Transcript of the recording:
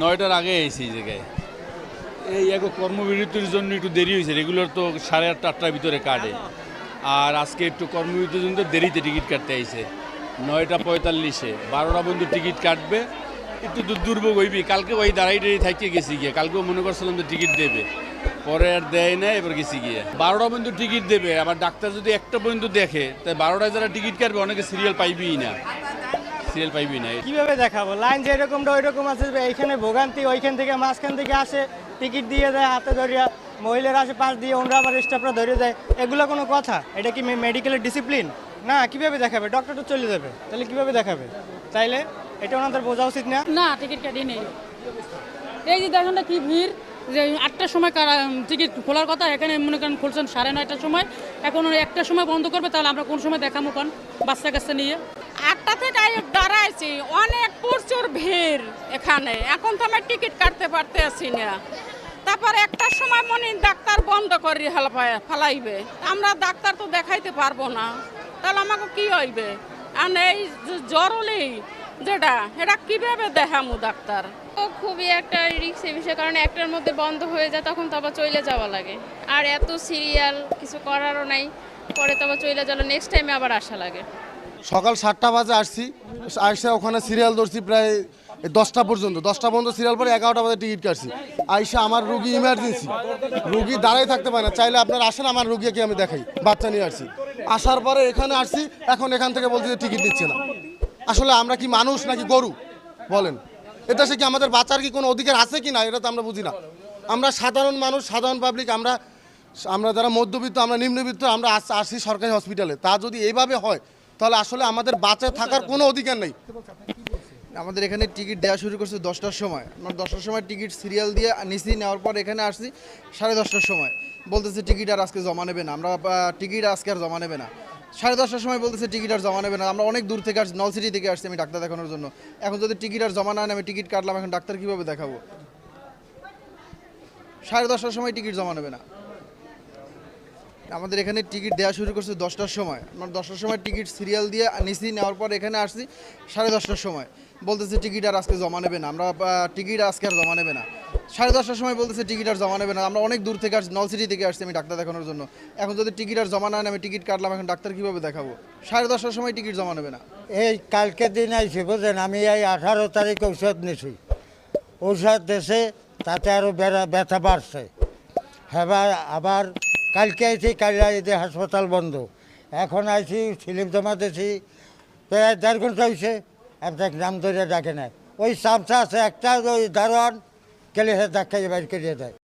নয়টার আগে এসেছি এই জায়গায়। এই এক কর্মবিরতির জন্য একটু দেরি হয়েছে। রেগুলার তো সাড়ে আটটা, আটটার ভিতরে কাটে। আর আজকে একটু কর্মবিরতির জন্য দেরিতে টিকিট কাটতে আইছে। নয়টা পঁয়তাল্লিশে। বারোটা বন্ধু টিকিট কাটবে। একটু দূর দুর্ভোগ হইবি। কালকে ওই দাঁড়াই দাঁড়িয়ে থাকতে গেছি গিয়ে। কালকেও মনে করছিলাম যে টিকিট দেবে। পরে আর দেয় না এবার গেছি গিয়ে। বারোটা বন্ধু টিকিট দেবে। আবার ডাক্তার যদি একটা বন্ধু দেখে, তাই বারোটায় যারা টিকিট কাটবে, অনেকে সিরিয়াল পাইবেই না। সিরিয়াল পাইবি না। কীভাবে দেখাবো? লাইন যেরকমটা ওই রকম আছে এইখানে ভোগান্তি ওইখান থেকে মাঝখান থেকে আসে টিকিট দিয়ে দেয় হাতে ধরিয়া মহিলারা আসে পাশ দিয়ে ওনরা আবার স্টাফরা ধরে দেয়। এগুলো কোনো কথা? এটা কি মেডিকেলের ডিসিপ্লিন না কীভাবে দেখাবে? ডক্টর তো চলে যাবে। তাহলে কীভাবে দেখাবে? তাইলে এটা ওনাদের বোঝা উচিত না। না টিকিট কাটি নেই। এই যে দেখেন না কি ভিড় যে আটটার সময় কারা- টিকিট খোলার কথা এখানে মনে করেন খুলছেন সাড়ে নয়টার সময়। এখন একটার সময় বন্ধ করবে তাহলে আমরা কোন সময় দেখাবো কোন বাচ্চা কাচ্চা নিয়ে? আটটা থেকে দাঁড়াইছি। অনেক প্রচুর ভিড় এখানে। এখন তো আমি টিকিট কাটতে পারতে আছি না। তারপর একটার সময় মনে ডাক্তার বন্ধ করে হেলপায় ফেলাইবে। আমরা ডাক্তার তো দেখাইতে পারব না। তাহলে আমাকে কি হইবে? আর এই হলেই যেটা, এটা কীভাবে দেখামু ডাক্তার? তো খুবই একটা রিক্সের বিষয়, কারণ একটার মধ্যে বন্ধ হয়ে যায়, তখন তো আবার চলে যাওয়া লাগে। আর এত সিরিয়াল কিছু করারও নাই, পরে তো আবার চলে যাওয়া নেক্সট টাইমে আবার আসা লাগে। সকাল সাতটা বাজে আসছি। আসছে ওখানে সিরিয়াল ধরছি প্রায় দশটা পর্যন্ত। দশটা পর্যন্ত সিরিয়াল পরে এগারোটা বাজে টিকিট কাটছি। আইসা আমার রুগী ইমার্জেন্সি রুগী দাঁড়াই থাকতে পারে না। চাইলে আপনার আসেন, আমার রুগীকে আমি দেখাই। বাচ্চা নিয়ে আসছি। আসার পরে এখানে আসছি, এখন এখান থেকে বলছি যে টিকিট দিচ্ছে না। আসলে আমরা কি মানুষ নাকি গরু? বলেন। এটা সে কি আমাদের বাচ্চার কি কোনো অধিকার আছে কি না? এটা তো আমরা বুঝি না। আমরা সাধারণ মানুষ, সাধারণ পাবলিক আমরা আমরা যারা মধ্যবিত্ত, আমরা নিম্নবিত্ত, আমরা আস- আসছি সরকারি হসপিটালে তা যদি এইভাবে হয় তাহলে আসলে আমাদের বাঁচে থাকার কোনো অধিকার নেই। আমাদের এখানে টিকিট দেওয়া শুরু করছে দশটার সময়। আমরা দশটার সময় টিকিট সিরিয়াল দিয়ে নিছি নেওয়ার পর এখানে আসছি সাড়ে দশটার সময়। বলতেছে টিকিট আর আজকে জমা নেবে না। আমরা টিকিট আজকে আর জমা নেবে না। সাড়ে দশটার সময় বলতেছে টিকিট আর জমা নেবে না। আমরা অনেক দূর থেকে আসছি নলসিটি থেকে আসছি আমি ডাক্তার দেখানোর জন্য। এখন যদি টিকিট আর জমা না নেয় আমি টিকিট কাটলাম এখন ডাক্তার কীভাবে দেখাবো? সাড়ে দশটার সময় টিকিট জমা নেবে না। আমাদের এখানে টিকিট দেওয়া শুরু করছে দশটার সময়। আমরা দশটার সময় টিকিট সিরিয়াল দিয়ে নিছি, নেওয়ার পর এখানে আসছি সাড়ে দশটার সময়। বলতেছে টিকিট আর আজকে জমা নেবে না। আমরা টিকিট আজকে আর জমা নেবে না। সাড়ে দশটার সময় বলতেছে টিকিট আর জমা নেবে না। আমরা অনেক দূর থেকে আসছি, নলসিটি থেকে আসছি আমি ডাক্তার দেখানোর জন্য। এখন যদি টিকিট আর জমা না আমি টিকিট কাটলাম, এখন ডাক্তার কীভাবে দেখাবো? সাড়ে দশটার সময় টিকিট জমা নেবে না। এই কালকে দিন আইছি, বুঝলেন? আমি এই আঠারো তারিখ ঔষধ নিছি। ঔষধ দেশে তাতে আরও ব্যথা বাড়ছে। হ্যাঁ আবার কালকে আইছি, কাল হাসপাতাল বন্ধ। এখন আইছি, ফিলিম জমা দিয়েছি প্রায় দেড় ঘণ্টা হয়েছে আপনার নাম ধরে ডাকে না ওই চামচা আছে, একটা ওই দারোয়ান কেলে সে ধাক্কা বাইর করিয়ে দেয়।